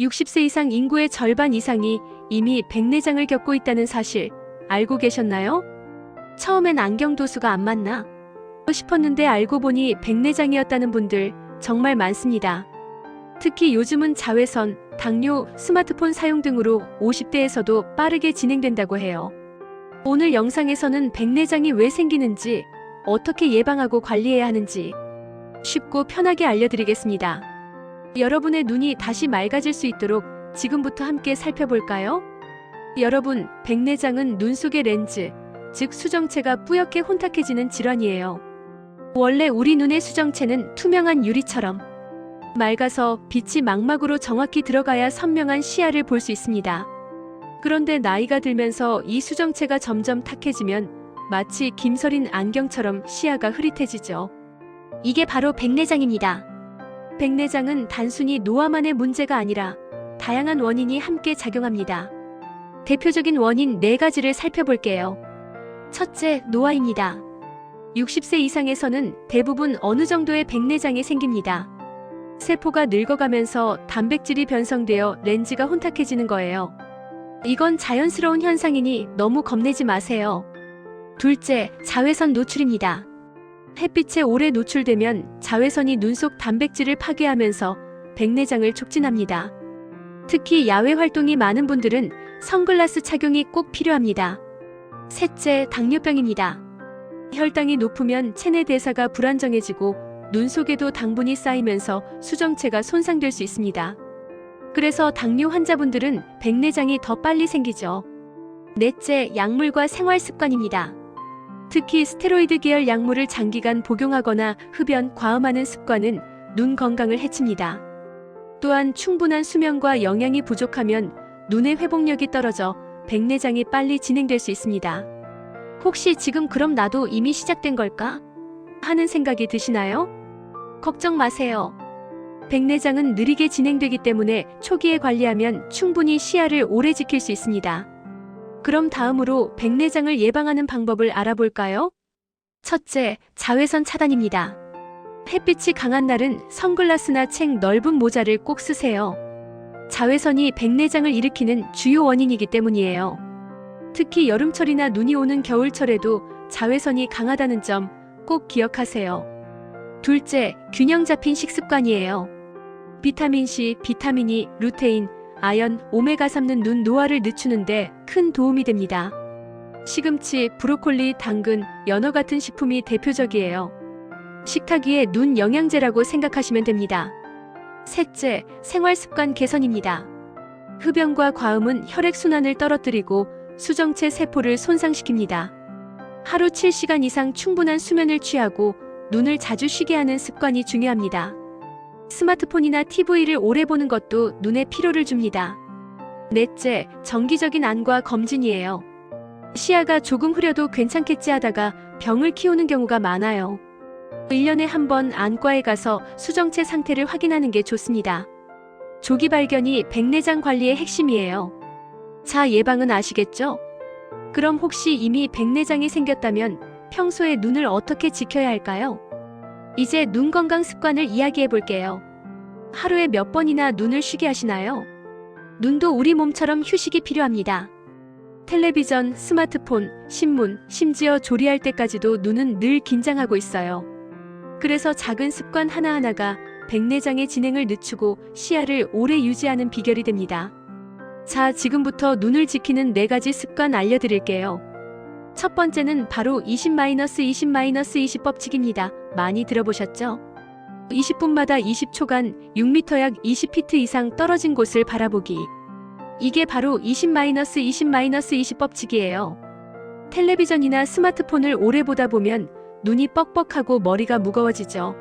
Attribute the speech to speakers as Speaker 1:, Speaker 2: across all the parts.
Speaker 1: 60세 이상 인구의 절반 이상이 이미 백내장을 겪고 있다는 사실 알고 계셨나요? 처음엔 안경 도수가 안 맞나 싶었는데 알고 보니 백내장이었다는 분들 정말 많습니다. 특히 요즘은 자외선, 당뇨, 스마트폰 사용 등으로 50대에서도 빠르게 진행된다고 해요. 오늘 영상에서는 백내장이 왜 생기는지, 어떻게 예방하고 관리해야 하는지 쉽고 편하게 알려드리겠습니다. 여러분의 눈이 다시 맑아질 수 있도록 지금부터 함께 살펴볼까요? 여러분, 백내장은 눈 속의 렌즈, 즉 수정체가 뿌옇게 혼탁해지는 질환이에요. 원래 우리 눈의 수정체는 투명한 유리처럼 맑아서 빛이 망막으로 정확히 들어가야 선명한 시야를 볼 수 있습니다. 그런데 나이가 들면서 이 수정체가 점점 탁해지면 마치 김서린 안경처럼 시야가 흐릿해지죠. 이게 바로 백내장입니다. 백내장은 단순히 노화만의 문제가 아니라 다양한 원인이 함께 작용합니다. 대표적인 원인 네 가지를 살펴볼게요. 첫째, 노화입니다. 60세 이상에서는 대부분 어느 정도의 백내장이 생깁니다. 세포가 늙어가면서 단백질이 변성되어 렌즈가 혼탁해지는 거예요. 이건 자연스러운 현상이니 너무 겁내지 마세요. 둘째, 자외선 노출입니다. 햇빛에 오래 노출되면 자외선이 눈 속 단백질을 파괴하면서 백내장을 촉진합니다. 특히 야외 활동이 많은 분들은 선글라스 착용이 꼭 필요합니다. 셋째, 당뇨병입니다. 혈당이 높으면 체내 대사가 불안정해지고 눈 속에도 당분이 쌓이면서 수정체가 손상될 수 있습니다. 그래서 당뇨 환자분들은 백내장이 더 빨리 생기죠. 넷째, 약물과 생활 습관입니다. 특히 스테로이드 계열 약물을 장기간 복용하거나 흡연, 과음하는 습관은 눈 건강을 해칩니다. 또한 충분한 수면과 영양이 부족하면 눈의 회복력이 떨어져 백내장이 빨리 진행될 수 있습니다. 혹시 지금 그럼 나도 이미 시작된 걸까? 하는 생각이 드시나요? 걱정 마세요. 백내장은 느리게 진행되기 때문에 초기에 관리하면 충분히 시야를 오래 지킬 수 있습니다. 그럼 다음으로 백내장을 예방하는 방법을 알아볼까요? 첫째, 자외선 차단입니다. 햇빛이 강한 날은 선글라스나 책 넓은 모자를 꼭 쓰세요. 자외선이 백내장을 일으키는 주요 원인이기 때문이에요. 특히 여름철이나 눈이 오는 겨울철에도 자외선이 강하다는 점 꼭 기억하세요. 둘째, 균형 잡힌 식습관이에요. 비타민C, 비타민E, 루테인, 아연, 오메가3는 눈 노화를 늦추는데 큰 도움이 됩니다. 시금치, 브로콜리, 당근, 연어 같은 식품이 대표적이에요. 식탁 위에 눈 영양제라고 생각하시면 됩니다. 셋째, 생활 습관 개선입니다. 흡연과 과음은 혈액순환을 떨어뜨리고 수정체 세포를 손상시킵니다. 하루 7시간 이상 충분한 수면을 취하고 눈을 자주 쉬게 하는 습관이 중요합니다. 스마트폰이나 TV를 오래 보는 것도 눈에 피로를 줍니다. 넷째, 정기적인 안과 검진이에요. 시야가 조금 흐려도 괜찮겠지 하다가 병을 키우는 경우가 많아요. 1년에 한 번 안과에 가서 수정체 상태를 확인하는 게 좋습니다. 조기 발견이 백내장 관리의 핵심이에요. 자, 예방은 아시겠죠? 그럼 혹시 이미 백내장이 생겼다면 평소에 눈을 어떻게 지켜야 할까요? 이제 눈 건강 습관을 이야기해 볼게요. 하루에 몇 번이나 눈을 쉬게 하시나요? 눈도 우리 몸처럼 휴식이 필요합니다. 텔레비전, 스마트폰, 신문, 심지어 조리할 때까지도 눈은 늘 긴장하고 있어요. 그래서 작은 습관 하나하나가 백내장의 진행을 늦추고 시야를 오래 유지하는 비결이 됩니다. 자, 지금부터 눈을 지키는 네 가지 습관 알려드릴게요. 첫 번째는 바로 20-20-20 법칙입니다. 많이 들어보셨죠? 20분마다 20초간 6m 약 20피트 이상 떨어진 곳을 바라보기. 이게 바로 20-20-20 법칙이에요. 텔레비전이나 스마트폰을 오래 보다 보면 눈이 뻑뻑하고 머리가 무거워지죠.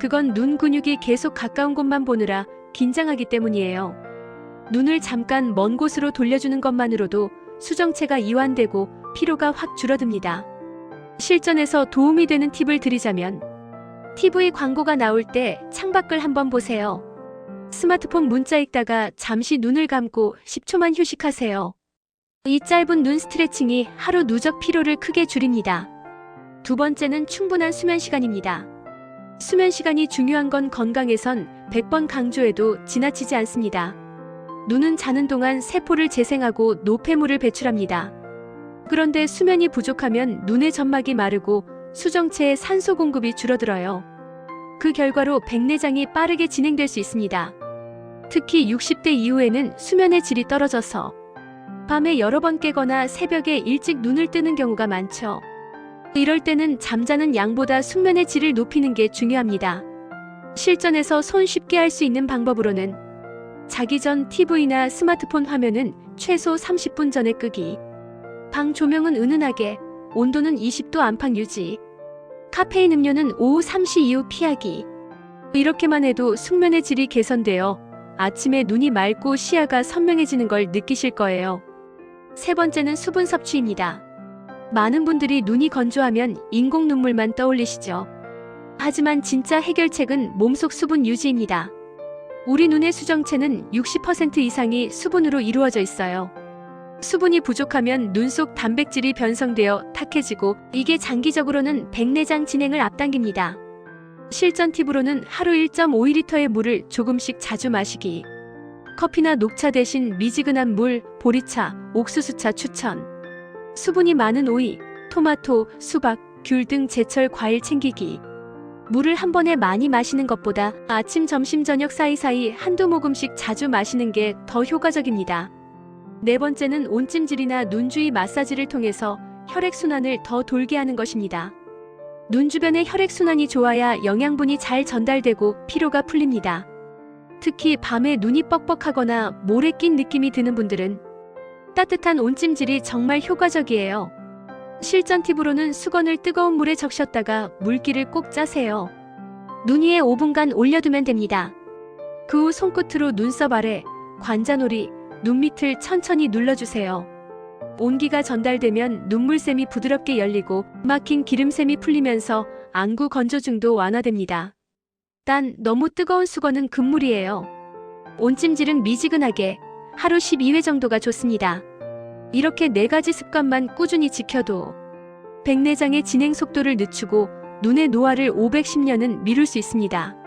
Speaker 1: 그건 눈 근육이 계속 가까운 곳만 보느라 긴장하기 때문이에요. 눈을 잠깐 먼 곳으로 돌려주는 것만으로도 수정체가 이완되고 피로가 확 줄어듭니다. 실전에서 도움이 되는 팁을 드리자면 TV 광고가 나올 때 창밖을 한번 보세요. 스마트폰 문자 읽다가 잠시 눈을 감고 10초만 휴식하세요. 이 짧은 눈 스트레칭이 하루 누적 피로를 크게 줄입니다. 두 번째는 충분한 수면 시간입니다. 수면 시간이 중요한 건 건강에선 100번 강조해도 지나치지 않습니다. 눈은 자는 동안 세포를 재생하고 노폐물을 배출합니다. 그런데 수면이 부족하면 눈의 점막이 마르고 수정체의 산소 공급이 줄어들어요. 그 결과로 백내장이 빠르게 진행될 수 있습니다. 특히 60대 이후에는 수면의 질이 떨어져서 밤에 여러 번 깨거나 새벽에 일찍 눈을 뜨는 경우가 많죠. 이럴 때는 잠자는 양보다 숙면의 질을 높이는 게 중요합니다. 실전에서 손쉽게 할 수 있는 방법으로는 자기 전 TV나 스마트폰 화면은 최소 30분 전에 끄기. 방 조명은 은은하게, 온도는 20도 안팎 유지. 카페인 음료는 오후 3시 이후 피하기. 이렇게만 해도 숙면의 질이 개선되어 아침에 눈이 맑고 시야가 선명해지는 걸 느끼실 거예요. 세 번째는 수분 섭취입니다. 많은 분들이 눈이 건조하면 인공 눈물만 떠올리시죠. 하지만 진짜 해결책은 몸속 수분 유지입니다. 우리 눈의 수정체는 60% 이상이 수분으로 이루어져 있어요. 수분이 부족하면 눈 속 단백질이 변성되어 탁해지고 이게 장기적으로는 백내장 진행을 앞당깁니다. 실전 팁으로는 하루 1.5리터의 물을 조금씩 자주 마시기. 커피나 녹차 대신 미지근한 물, 보리차, 옥수수차 추천. 수분이 많은 오이, 토마토, 수박, 귤 등 제철 과일 챙기기. 물을 한 번에 많이 마시는 것보다 아침, 점심, 저녁 사이사이 한두 모금씩 자주 마시는 게 더 효과적입니다. 네 번째는 온찜질이나 눈 주위 마사지를 통해서 혈액순환을 더 돌게 하는 것입니다. 눈 주변의 혈액순환이 좋아야 영양분이 잘 전달되고 피로가 풀립니다. 특히 밤에 눈이 뻑뻑하거나 모래 낀 느낌이 드는 분들은 따뜻한 온찜질이 정말 효과적이에요. 실전 팁으로는 수건을 뜨거운 물에 적셨다가 물기를 꼭 짜세요. 눈 위에 5분간 올려두면 됩니다. 그 후 손끝으로 눈썹 아래, 관자놀이, 눈 밑을 천천히 눌러주세요. 온기가 전달되면 눈물샘이 부드럽게 열리고 막힌 기름샘이 풀리면서 안구 건조증도 완화됩니다. 단 너무 뜨거운 수건은 금물이에요. 온찜질은 미지근하게 하루 12회 정도가 좋습니다. 이렇게 네 가지 습관만 꾸준히 지켜도 백내장의 진행 속도를 늦추고 눈의 노화를 510년은 미룰 수 있습니다.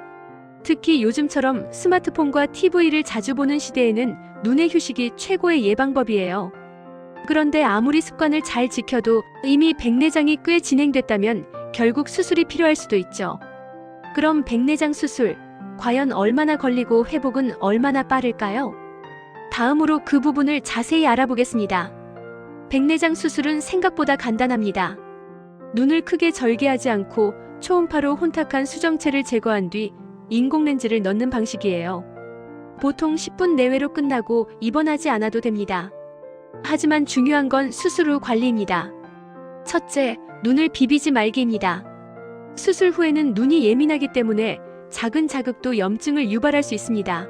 Speaker 1: 특히 요즘처럼 스마트폰과 TV를 자주 보는 시대에는 눈의 휴식이 최고의 예방법이에요. 그런데 아무리 습관을 잘 지켜도 이미 백내장이 꽤 진행됐다면 결국 수술이 필요할 수도 있죠. 그럼 백내장 수술, 과연 얼마나 걸리고 회복은 얼마나 빠를까요? 다음으로 그 부분을 자세히 알아보겠습니다. 백내장 수술은 생각보다 간단합니다. 눈을 크게 절개하지 않고 초음파로 혼탁한 수정체를 제거한 뒤 인공렌즈를 넣는 방식이에요. 보통 10분 내외로 끝나고 입원하지 않아도 됩니다. 하지만 중요한 건 수술 후 관리입니다. 첫째, 눈을 비비지 말기입니다. 수술 후에는 눈이 예민하기 때문에 작은 자극도 염증을 유발할 수 있습니다.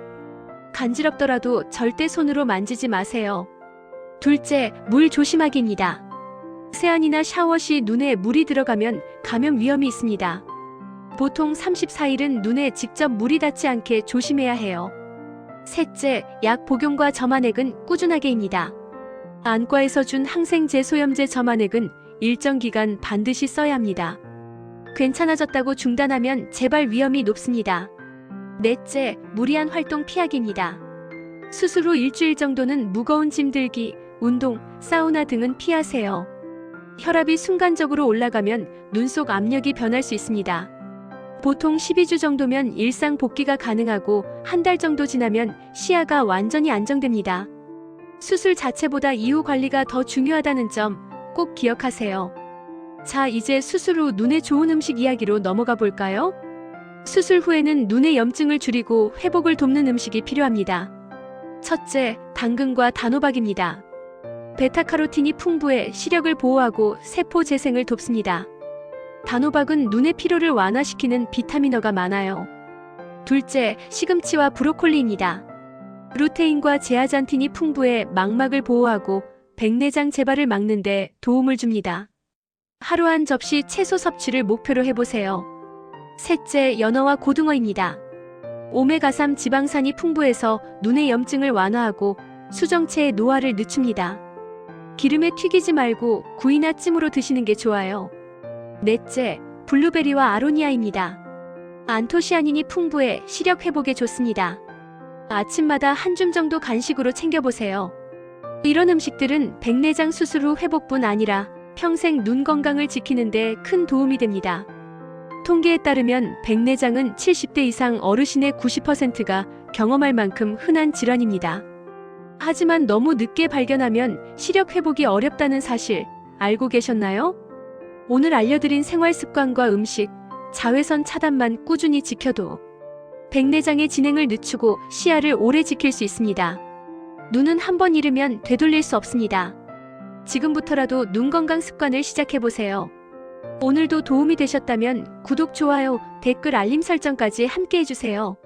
Speaker 1: 간지럽더라도 절대 손으로 만지지 마세요. 둘째, 물 조심하기입니다. 세안이나 샤워 시 눈에 물이 들어가면 감염 위험이 있습니다. 보통 34일은 눈에 직접 물이 닿지 않게 조심해야 해요. 셋째, 약 복용과 점안액은 꾸준하게입니다. 안과에서 준 항생제 소염제 점안액은 일정 기간 반드시 써야 합니다. 괜찮아졌다고 중단하면 재발 위험이 높습니다. 넷째, 무리한 활동 피하기입니다. 수술 후 일주일 정도는 무거운 짐 들기, 운동, 사우나 등은 피하세요. 혈압이 순간적으로 올라가면 눈 속 압력이 변할 수 있습니다. 보통 12주 정도면 일상 복귀가 가능하고 한 달 정도 지나면 시야가 완전히 안정됩니다. 수술 자체보다 이후 관리가 더 중요하다는 점 꼭 기억하세요. 자, 이제 수술 후 눈에 좋은 음식 이야기로 넘어가 볼까요? 수술 후에는 눈의 염증을 줄이고 회복을 돕는 음식이 필요합니다. 첫째, 당근과 단호박입니다. 베타카로틴이 풍부해 시력을 보호하고 세포 재생을 돕습니다. 단호박은 눈의 피로를 완화시키는 비타민어가 많아요. 둘째, 시금치와 브로콜리입니다. 루테인과 제아잔틴이 풍부해 망막을 보호하고 백내장 재발을 막는 데 도움을 줍니다. 하루 한 접시 채소 섭취를 목표로 해보세요. 셋째, 연어와 고등어입니다. 오메가3 지방산이 풍부해서 눈의 염증을 완화하고 수정체의 노화를 늦춥니다. 기름에 튀기지 말고 구이나 찜으로 드시는 게 좋아요. 넷째, 블루베리와 아로니아입니다. 안토시아닌이 풍부해 시력 회복에 좋습니다. 아침마다 한 줌 정도 간식으로 챙겨보세요. 이런 음식들은 백내장 수술 후 회복뿐 아니라 평생 눈 건강을 지키는데 큰 도움이 됩니다. 통계에 따르면 백내장은 70대 이상 어르신의 90%가 경험할 만큼 흔한 질환입니다. 하지만 너무 늦게 발견하면 시력 회복이 어렵다는 사실 알고 계셨나요? 오늘 알려드린 생활 습관과 음식, 자외선 차단만 꾸준히 지켜도 백내장의 진행을 늦추고 시야를 오래 지킬 수 있습니다. 눈은 한 번 잃으면 되돌릴 수 없습니다. 지금부터라도 눈 건강 습관을 시작해보세요. 오늘도 도움이 되셨다면 구독, 좋아요, 댓글, 알림 설정까지 함께 해주세요.